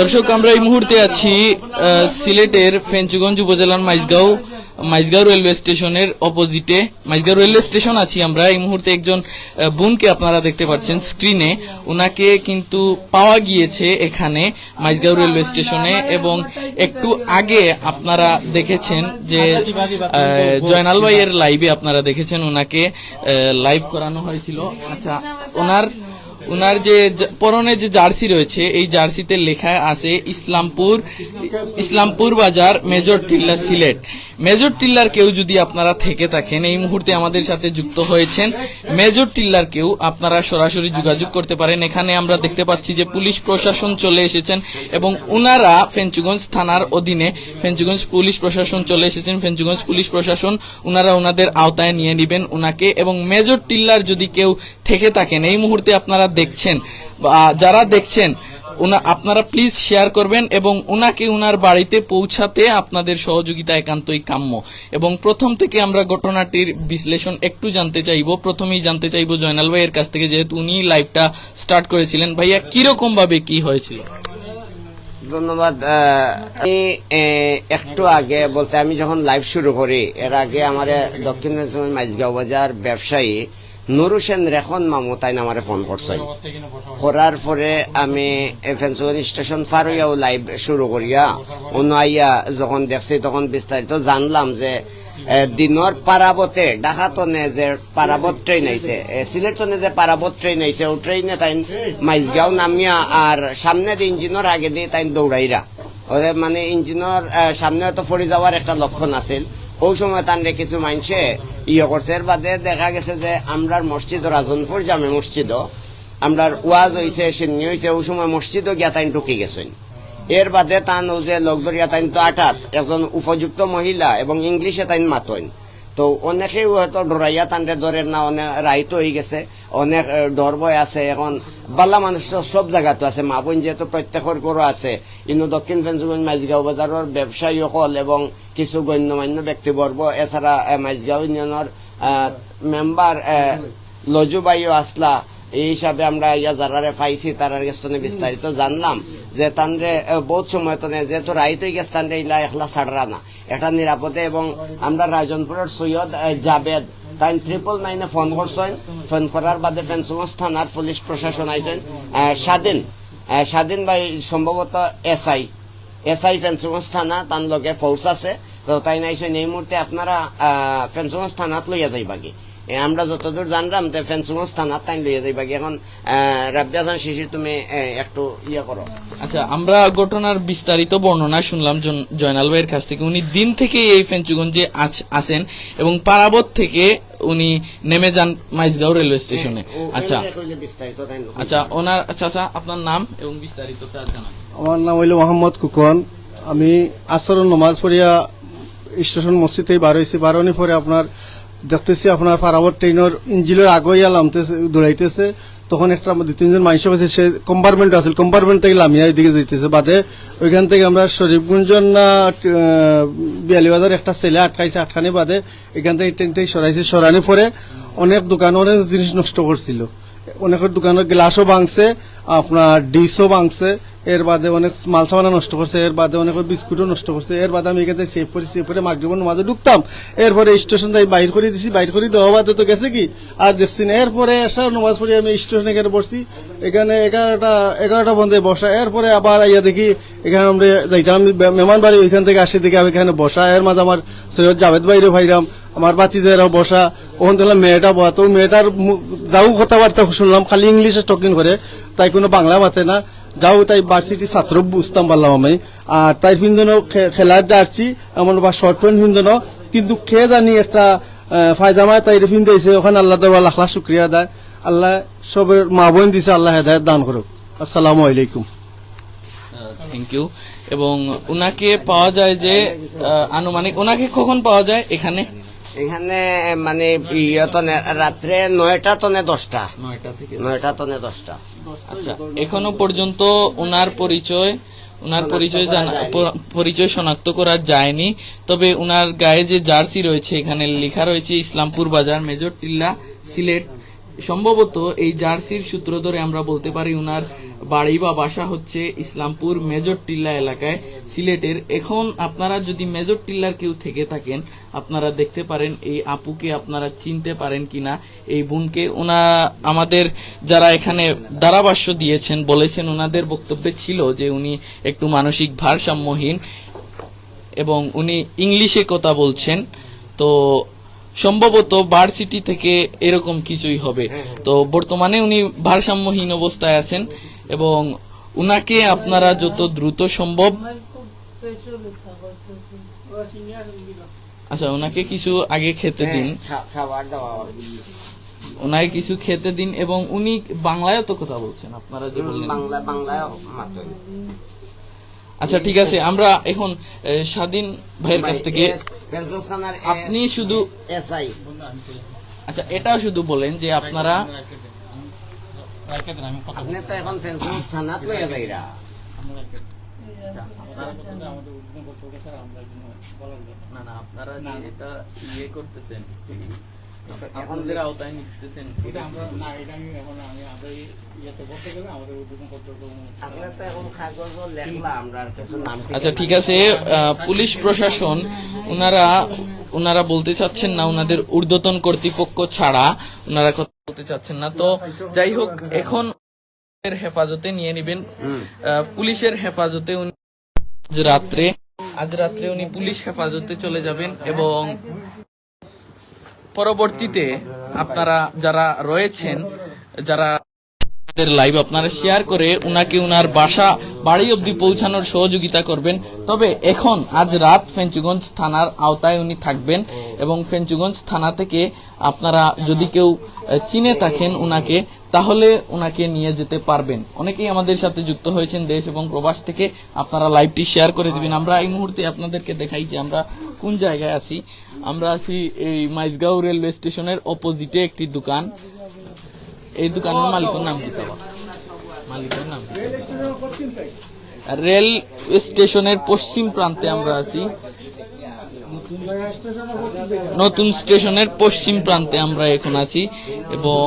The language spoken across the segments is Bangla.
দর্শক, আমরা এই মুহূর্তে আছি সিলেটের ফেঞ্চুগঞ্জ উপজেলার মাইজগাঁও মাইজগাঁও রেলওয়ে স্টেশনের অপোজিটে। মাইজগাঁও রেলওয়ে স্টেশন আছি আমরা। এই মুহূর্তে একজন বোনকে আপনারা দেখতে পাচ্ছেন স্ক্রিনে। ওনাকে কিন্তু পাওয়া গিয়েছে এখানে মাইজগাঁও রেলওয়ে স্টেশনে এবং একটু আগে আপনারা দেখেছেন যে জয়নাল ভাইয়ের লাইভে আপনারা দেখেছেন ওনাকে লাইভ করানো হয়েছিল। আচ্ছা ওনার উনার যে পরনে যে জার্সি রয়েছে, এই জার্সিতে লেখা আছে ইসলামপুর ইসলামপুর বাজার, মেজর টিল্লা সিলেট। মেজর টিল্লার কেউ যদি আপনারা থেকে থাকেন, এই মুহূর্তে আমাদের সাথে যুক্ত হয়েছেন। মেজর টিল্লার কেউ আপনারা সরাসরি যোগাযোগ করতে পারেন। এখানে আমরা দেখতে পাচ্ছি যে পুলিশ প্রশাসন চলে এসেছেন এবং উনারা ফেঞ্চুগঞ্জ থানার অধীনে ফেঞ্চুগঞ্জ পুলিশ প্রশাসন চলে এসেছেন। ফেঞ্চুগঞ্জ পুলিশ প্রশাসন উনারা উনাদের আওতায় নিয়ে নেবেন উনাকে এবং মেজর টিল্লার যদি কেউ থেকে থাকেন। এই মুহূর্তে আপনারা দেখছেন যারা দেখছেন, উনা, আপনারা প্লিজ শেয়ার করবেন এবং উনাকে উনার বাড়িতে পৌঁছাতে আপনাদের সহযোগিতা একান্তই কাম্য। এবং প্রথম থেকে আমরা ঘটনাটির বিশ্লেষণ একটু জানতে চাইব। প্রথমেই জানতে চাইব জয়নাল ভাইয়ের কাছ থেকে, যেহেতু উনি লাইভটা স্টার্ট করেছিলেন। ভাইয়া কীরকম ভাবে কি হয়েছিল? ধন্যবাদ। আমি একটু আগে বলতে, আমি যখন লাইভ শুরু করি, এর আগে আমার দক্ষিণ মাইজগাঁও বাজার ব্যবসায়ী নুর হোসেন রেখন মামু, তাই আমারে ফোন করছেন? করার পরে আমি ফেন্সগঞ্জ স্টেশন পার হইয়াও লাইভ শুরু করিয়া, অন্য আইয়া যখন দেখছি, তখন বিস্তারিত জানলাম যে দিনর পারাবতে ডাকাতনে যে পারাবত ট্রেন আইছে সিলেটনে যে পারাবত ট্রেন আইছে, ও ট্রেনে তাই মাইজগাঁও নামিয়া আর সামনে দিয়ে ইঞ্জিনের আগে দিয়ে তাই দৌড়াইরা। ওদের মানে ইঞ্জিনের সামনে হয়তো পড়ে যাওয়ার একটা লক্ষণ আছিল। ওই সময় তানরে কিছু মানছে ইয়ে করছে বাদে দেখা গেছে যে আমরার মসজিদ রাজনপুর জামে মসজিদ আমরার ওয়াজ হয়েছে সিন্নি হয়েছে ওই সময় মসজিদও জ্ঞাতাইন তাই ঢুকে গেছেন। এর বাদে তান যে লোক ধরিয়া তাইন তো আটাত একজন উপযুক্ত মহিলা এবং ইংলিশে তাইন মাতইন। তো অনেকেই হয়তো ডরাইয়া তান্ডে ধরে না অনেক রাইত হয়ে গেছে। অনেক ডর বয় আছে, এখন বাল্লা মানুষ সব জায়গাতো আছে। মা বোন যেহেতু প্রত্যেকের করো আছে কিন্তু দক্ষিণ ফেঞ্চুগঞ্জ মাইজগাঁও বাজারের ব্যবসায়ী সকল এবং কিছু গণ্যমান্য ব্যক্তিবর্গ, এছাড়া মাইজগাঁও ইউনিয়নের মেম্বার লজুবাইও আসলা। এই হিসাবে আমরা ইয়া যারারে পাইছি তারার গেস্তনে বিস্তারিত জানলাম। যে তানরে বহুত সময় তনে যেহেতু রাইত হয়ে গেছে তানরে ইলা একলা ছাড়রা না। এটা নিরাপদে এবং আমরা রাজনপুরের সৈয়দ জাবেদ তাই ট্রিপল নাইনে ফোন করছেন। ফোন করার বাদে ফেন্সগঞ্জ থানার পুলিশ প্রশাসন আইছেন। স্বাধীন স্বাধীন ভাই সম্ভবত এসআই। এসআই ফেন্সগঞ্জ থানা তান লগে ফৌর্স আছে। তো তাই নাইছেন এই মুহূর্তে আপনারা ফেন্সগঞ্জ থানাত লইয়া যাইবাগে এ, আমরা যতদূর জানলাম যে ফেন্সগঞ্জ থানাত তাই লইয়া যাইবাগে এখন রাব্বি হাসান শিশির তুমি একটু ইয়ে করো। আচ্ছা আমরা ঘটনার বিস্তারিত বর্ণনা শুনলাম জয়নাল ভাইয়ের কাছ থেকে। উনি দিন থেকে এই ফেঞ্চুগঞ্জে আছ- আসেন এবং পারাবত থেকে উনি নেমে যান মাইজগাঁও রেলওয়ে স্টেশনে। আচ্ছা বিস্তারিত তাই আচ্ছা ওনার আচ্ছা আচ্ছা আপনার নাম এবং বিস্তারিতটা জানান। আমার নাম হইল মোহাম্মদ কুকন। আমি আসর নমাজ পড়িয়া স্টেশন মসজিদে বার হয়েছি বার হওয়ার পরে আপনার দেখতেছি আপনার পারাবত ট্রেনের ইঞ্জিনের আগইয়া লামতেছে দৌড়াইতেছে। তখন একটা দুই তিনজন মানুষ আছে সে কম্পার্টমেন্ট আছে কম্পার্টমেন্ট থেকে লামিয়া এদিকে যাইতেছে। বাদে ওইখান থেকে আমরা শরীফগঞ্জ না বিয়ালিবাজার একটা ছেলে আটকাইছে, আটকানি বাদে এখান থেকে ট্রেন থেকে সরাইছে সরানি পরে অনেক দোকান অনেক জিনিস নষ্ট করছিল। অনেকের দোকানের গ্লাসও ভাঙছে, আপনার ডিশও ভাঙছে। এর বাদে অনেক মাল সামানা নষ্ট করছে, এর বাদে অনেক বিস্কুটও নষ্ট করছে, এর বাদে আমি এখানে সেভ করি সেভ করে মাগরিবন মাঝে ঢুকতাম। এরপরে স্টেশন থেকে বাইর করে দিছি, বাইর করে দেওয়া বাদে তো গেছে কি? আর দেখছি না। এরপরে এসে নমাজ পড়ে আমি স্টেশনে এখানে বসছি। এখানে এগারোটা এগারোটা বন্ধে বসা। এরপরে আবার আইয়া দেখি, এখানে আমরা যাইতাম, মেহমান বাড়ি ওইখান থেকে আসি দেখি আমি এখানে বসা। এর মাঝে আমার সৈয়দ জাভেদ বাইরে ভাইরাম, আমার বাচ্চিদেরও বসা। ওখান থেকে মেয়েটা বসা। তো মেয়েটার যাও কথাবার্তা শুনলাম, খালি ইংলিশে টকিং করে। তাই কোনো বাংলা মাতে না। যাও তাই ভার্সিটি ছাত্র বুঝতাম পারলাম আমি। আর তাই ফিনজনও খেলার জার্সি এমন বা শর্ট প্যান্ট ফিনজনও কিন্তু খেয়ে জানি একটা আহ, ফায়জামা তাই ফিন দিয়েছে ওখানে আল্লাহ দেওয়া লাখ লাখ শুক্রিয়া দেয় আল্লাহ সবের মা বোন দিছে আল্লাহ হেদায়ত দান করুক। আসসালামু আলাইকুম। থ্যাংক ইউ এবং ওনাকে পাওয়া যায় যে আনুমানিক ওনাকে কখন পাওয়া যায়? এখানে। এখানে মানে ইয়ে রাত্রে নয়টা তনে দশটা। নয়টা থেকে নয়টা তনে দশটা। আচ্ছা। এখনও পর্যন্ত ওনার পরিচয় ওনার পরিচয় জানা পরিচয় শনাক্ত করা যায়নি। তবে ওনার গায়ে যে জার্সি রয়েছে এখানে লেখা রয়েছে ইসলামপুর বাজার মেজর টিল্লা সিলেট সম্ভবত এই জার্সির সূত্র ধরে আমরা বলতে পারি উনার বাড়ি বা বাসা হচ্ছে ইসলামপুর মেজর টিল্লা এলাকায়, সিলেটের। এখন আপনারা যদি মেজর টিল্লার কেউ থেকে থাকেন, আপনারা দেখতে পারেন এই আপুকে আপনারা চিনতে পারেন কিনা, এই বোনকে। ওনা আমাদের যারা এখানে ধারাভাষ্য দিয়েছেন, বলেছেন ওনাদের বক্তব্যে ছিল যে উনি একটু মানসিক ভারসাম্যহীন এবং উনি ইংলিশে কথা বলছেন। তো সম্ভবত ভার্সিটি থেকে এরকম কিছুই হবে। তো বর্তমানে উনি ভারসাম্যহীন অবস্থায় আছেন এবং উনাকে আপনারা যত দ্রুত সম্ভব আচ্ছা ওনাকে কিছু আগে খেতে দিন। হ্যাঁ, দাওয়া ওনাকে কিছু খেতে দিন এবং উনি বাংলায় তো কথা বলছেন আপনারা যে বললেন। বাংলা বাংলায় মাত্র আচ্ছা ঠিক আছে আমরা এখন স্বাধীন ভাইয়ের কাছ থেকে আপনি শুধু এসআই। আচ্ছা এটাও শুধু বলেন যে আপনারা আপনি তো এখন পেনশন থানাত লইয়া যাইরা। না না আপনারা যে এটা ইয়ে করতেছেন আপনাদের আওতায় নিতেছেন আমরা তো এখন কাগজ লেখলাম আমরা আর কিছু নাম আচ্ছা ঠিক আছে পুলিশ প্রশাসন ওনারা ওনারা বলতে চাচ্ছেন না ওনাদের ঊর্ধ্বতন কর্তৃপক্ষ ছাড়া ওনারা কথা বলতে চাচ্ছেন না। তো যাই হোক এখন হেফাজতে নিয়ে নেবেন পুলিশের হেফাজতে উনি আজ রাত্রে আজ রাত্রে উনি পুলিশ হেফাজতে চলে যাবেন এবং পরবর্তীতে আপনারা যারা রয়েছেন যারা লাইভ আপনারা শেয়ার করে উনাকে উনার বাসা, বাড়ি অবধি পৌঁছানোর সহযোগিতা করবেন। তবে এখন, আজ রাত ফেঞ্চুগঞ্জ থানার আওতায় উনি থাকবেন এবং ফেঞ্চুগঞ্জ থানা থেকে আপনারা যদি কেউ চিনে থাকেন উনাকে, তাহলে উনাকে নিয়ে যেতে পারবেন। অনেকেই আমাদের সাথে যুক্ত হয়েছেন দেশ এবং প্রবাস থেকে। আপনারা লাইভটি শেয়ার করে দিবেন। আমরা এই মুহূর্তে আপনাদেরকে দেখাই যে আমরা কোন জায়গায় আছি। আমরা আছি এই মাইজগাঁও রেলওয়ে স্টেশনের অপোজিটে একটি দোকান। এই দোকানের মালিকের নাম কি তাবা মালিকের নাম রেল স্টেশনের পশ্চিম প্রান্তে আমরা আছি। নতুন স্টেশনের পশ্চিম প্রান্তে আমরা এখন আছি এবং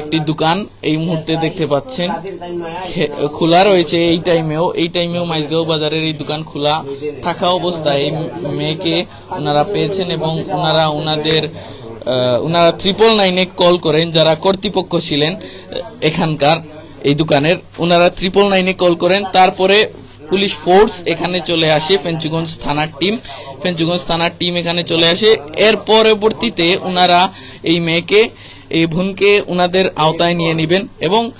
একটি দোকান এই মুহূর্তে দেখতে পাচ্ছেন। খোলা রয়েছে এই টাইমেও। এই টাইমেও মাইজগাঁও বাজারের এই দোকান খোলা থাকা অবস্থায় এই মেয়েকে ওনারা পেয়েছেন এবং ওনারা ওনাদের ওনারা ট্রিপল নাইনে কল করেন, যারা কর্তৃপক্ষ ছিলেন এখানকার এই দোকানের ওনারা ট্রিপল নাইনে কল করেন, তারপরে পুলিশ ফোর্স এখানে চলে আসে, ফেঞ্চুগঞ্জ থানার টিম ফেঞ্চুগঞ্জ থানার টিম এখানে চলে আসে। এর পরবর্তীতে ওনারা এই মেয়েকে, এই বোনকে ওনাদের আওতায় নিয়ে নেবেন এবং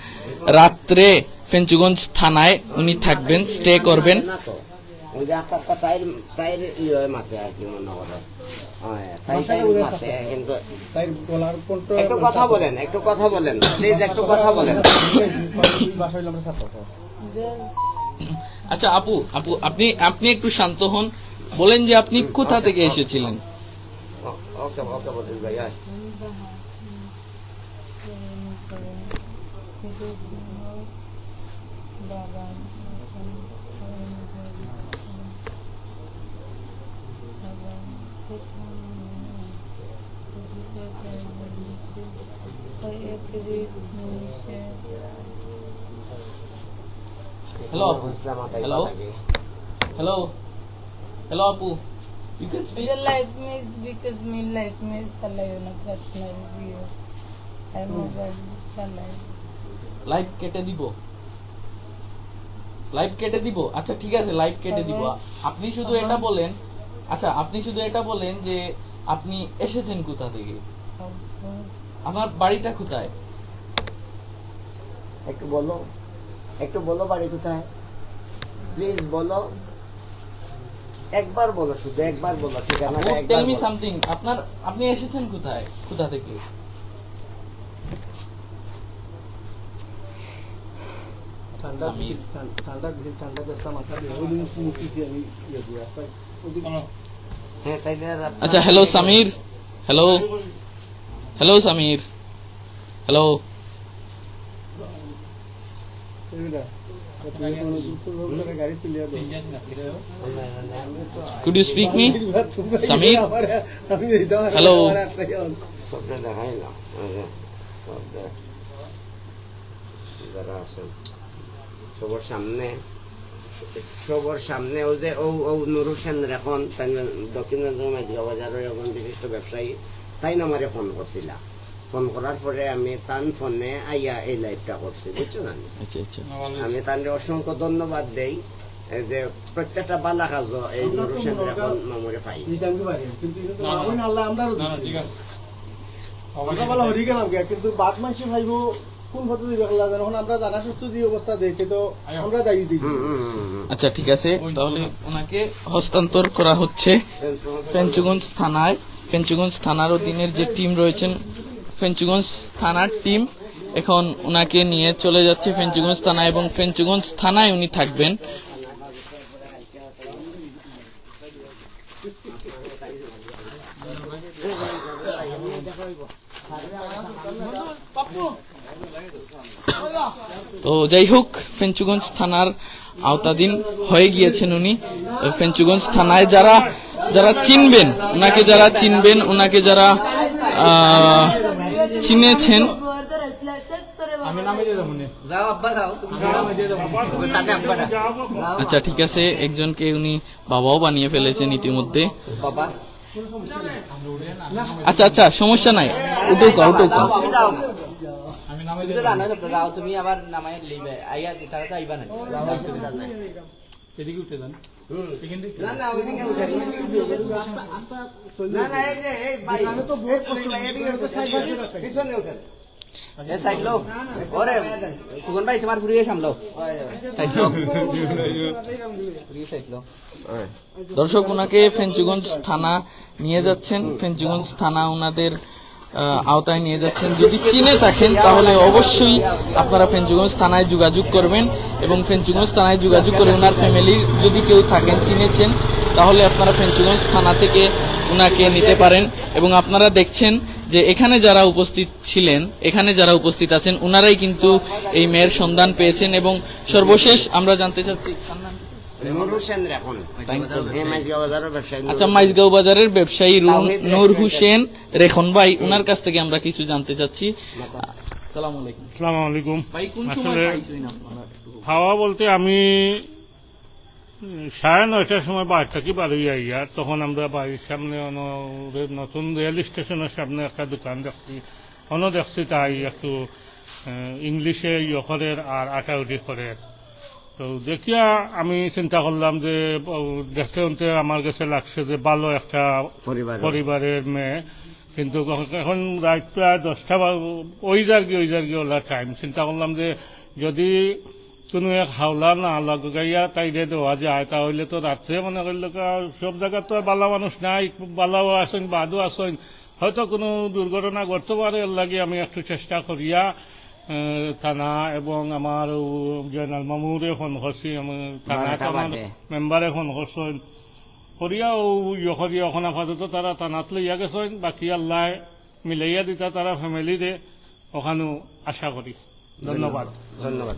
রাত্রে ফেঞ্চুগঞ্জ থানায় উনি থাকবেন স্টে করবেন। না তো ওই যে আপনার কা- তাইর তাইর ইয়ে আর কি মনে হ্যাঁ, একটু কথা বলেন একটু কথা বলেন প্লিজ একটু কথা বলেন। আচ্ছা আপু আপু আপনি আপনি একটু শান্ত হন। বলেন যে আপনি কোথা থেকে এসেছিলেন? ওকে ওকে ভাই বাবা হ্যালো আপু বুঝলাম আতাই হ্যালো কথা কি। হ্যালো হ্যালো আপু you can speak Your life means because me life means salay on a personal view. I'm over salay. Live কেটে দিব লাইভ কেটে দিব আচ্ছা ঠিক আছে লাইভ কেটে দিব আপনি শুধু এটা বলেন আচ্ছা আপনি শুধু এটা বলেন যে আপনি এসেছেন কোথা থেকে আমার বাড়িটা কোথায় একটু বলো একটু বলো বাড়ি কোথায় প্লিজ বলো একবার বলো শুধু একবার বলো ঠিকানাটা টেল মি সামথিং আপনার আপনি এসেছেন কোথায় কোথা থেকে ঠান্ডা ঠান্ডা ঠান্ডা ব্যস্ত মাথা দিয়ে ওই মুছিছি আমি ইয়ে দিয়ে আচ্ছা, ওদিকে- হ্যাঁ তাইলে আর আপনার- আচ্ছা hello Samir hello hello Samir hello এইটা, আপনি কোনো দুপুর করে গাড়ি তুলিয়া দাও। কুড ইউ স্পিক মি তোমরা সামির? আমার- আমি এইটা আমার- Hello? আমার একটাই হল। সবটা দেখাই না এই যে, সবটা যারা আছেন সবার সামনে সবার সামনে ও যে ও ও নুর হোসেন এখন তাই দক্ষিণ বাজারের এখন বিশিষ্ট ব্যবসায়ী তাই না আমারে ফোন করছিলা ফোন করার পরে আমি তান ফোনে আইয়া এই লাইভটা করছি বুঝছ না আচ্ছা আচ্ছা। আমি তার অসংখ্য ধন্যবাদ দেই যে প্রত্যেকটা বালা কাজ এই নুর হোসেন এখন মামুরে পাই। আমরা বলা হরি গেলাম কিন্তু বাদ মানসি ভাইব কোন পদ্ধতি দেখলা জানো এখন আমরা জানা সত্য যে অবস্থা দেখে তো আমরা দায়ী দিই। আচ্ছা ঠিক আছে। তাহলে ওনাকে হস্তান্তর করা হচ্ছে ফেঞ্চুগঞ্জ থানায়। ফেঞ্চুগঞ্জ থানার অধীনের যে টিম রয়েছেন ফেঞ্চুগঞ্জ থানার টিম এখন ওনাকে নিয়ে চলে যাচ্ছে ফেঞ্চুগঞ্জ থানায় এবং ফেঞ্চুগঞ্জ থানায় উনি থাকবেন। তো যাই হোক, ফেঞ্চুগঞ্জ থানার আওতাধীন হয়ে গিয়েছেন উনি। ফেঞ্চুগঞ্জ থানায় যারা যারা চিনবেন ওনাকে যারা চিনবেন ওনাকে যারা চিনেছেন। আচ্ছা ঠিক আছে, একজনকে উনি বাবাও বানিয়ে ফেলেছেন ইতিমধ্যে। আচ্ছা আচ্ছা সমস্যা নাই। উঠুকা তুমি আবার নামাই লইবে আইয়া তারা তো আইবা না। না না ওইদিকে উঠে না না এই যে এই ভাই তো বহুত কষ্ট এদিকে উঠে পিছনে উঠে এ সাইড লো। ওরে সুগন ভাই তোমার সামলাও লো। দর্শক ওনাকে ফেঞ্চুগঞ্জ থানা নিয়ে যাচ্ছেন। ফেঞ্চুগঞ্জ থানা ওনাদের আওতায় নিয়ে যাচ্ছেন। যদি চিনে থাকেন, তাহলে অবশ্যই আপনারা ফেঞ্চুগঞ্জ থানায় যোগাযোগ করবেন এবং ফেঞ্চুগঞ্জ থানায় যোগাযোগ করে ওনার ফ্যামিলির যদি কেউ থাকেন, চিনেছেন, তাহলে আপনারা ফেঞ্চুগঞ্জ থানা থেকে ওনাকে নিতে পারেন। এবং আপনারা দেখছেন যে এখানে যারা উপস্থিত ছিলেন, এখানে যারা উপস্থিত আছেন ওনারাই কিন্তু এই মেয়ের সন্ধান পেয়েছেন। এবং সর্বশেষ আমরা জানতে চাচ্ছি নূর হোসেন এখন। আচ্ছা মাইজগাঁও বাজারের ব্যবসায়ী নূর। হোসেন রেখন ভাই ওনার কাছ থেকে আমরা কিছু জানতে চাচ্ছি। সালাম আলাইকুম। আসসালামু আলাইকুম। ভাই কোন সময় পাইছেন আপনারা? একটু বলতে আমি সাড়ে নয়টার সময় বাড়ি থাকি বাড়ি আইয়া তখন আমরা বাড়ির সামনে নতুন রেল স্টেশনের সামনে একটা দোকান দেখছি। অন্য দেখছি তাই একটু আহ, ইংলিশে ইয়ে করের আর আটাউটি করের। তো দেখিয়া আমি চিন্তা করলাম যে দেখতে আমার কাছে লাগছে যে ভালো একটা পরিবারের। মেয়ে। কিন্তু এখন রাত প্রায় দশটা ওই জার্গি ওই জার্গি ওলা টাইম চিন্তা করলাম যে যদি কোনো এক হাওলা না লাগাইয়া তাইরে দেওয়া যায় তাহলে তো রাত্রে মনে করলে সব জায়গা তো আর বালা মানুষ নাই বালাও আসেন বাদও আসেন হয়তো কোনো দুর্ঘটনা ঘটতে পারে এর লাগে আমি একটু চেষ্টা করিয়া থানা এবং আমার জয়নাল মামুরে ফোন করছি আমি থানা। মেম্বারে ফোন করছেন করিয়া ও ইয়ে এখন আপাতত তারা থানাত লইয়া গেছেন বাকি আল্লাহ মিলাইয়া দিতা তারা ফ্যামিলিরে ওখানেও আশা করি। ধন্যবাদ। ধন্যবাদ।